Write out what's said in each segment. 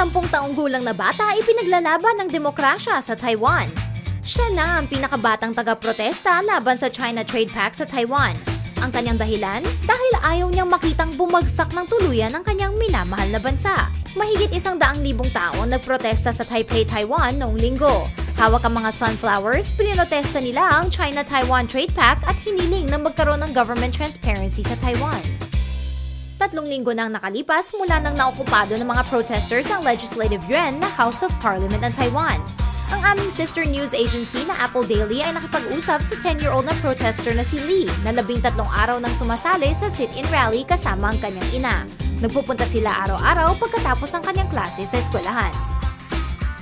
sampung taong gulang na bata ipinaglalaban ng demokrasya sa Taiwan. Siya na ang pinakabatang taga-protesta laban sa China Trade Pact sa Taiwan. Ang kanyang dahilan? Dahil ayaw niyang makitang bumagsak ng tuluyan ang kanyang minamahal na bansa. Mahigit isang daang libong tao nagprotesta sa Taipei, Taiwan noong linggo. Hawak ang mga sunflowers, pinrotesta nila ang China-Taiwan Trade Pact at hiniling na magkaroon ng government transparency sa Taiwan. Tatlong linggo nang nakalipas mula nang naokupado ng mga protesters ang Legislative Yuan na House of Parliament ng Taiwan. Ang aming sister news agency na Apple Daily ay nakipag-usap sa 10-year-old na protester na si Lee na labing tatlong araw nang sumasali sa sit-in rally kasama ang kanyang ina. Nagpupunta sila araw-araw pagkatapos ng kanyang klase sa eskwelahan.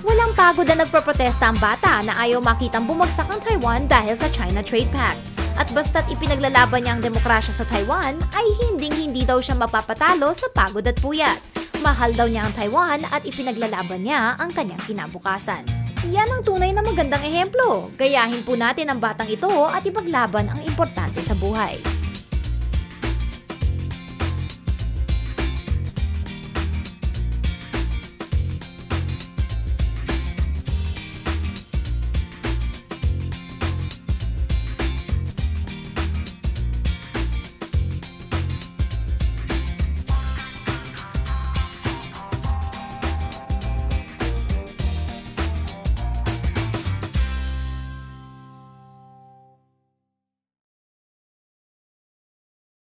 Walang pagod na nagproprotesta ang bata na ayaw makitang bumagsak ang Taiwan dahil sa China Trade Pact. At basta't ipinaglalaban niya ang demokrasya sa Taiwan, ay hinding-hindi daw siya mapapatalo sa pagod at puyat. Mahal daw niya ang Taiwan at ipinaglalaban niya ang kanyang kinabukasan. Yan ang tunay na magandang ehemplo. Gayahin po natin ang batang ito at ipaglaban ang importante sa buhay.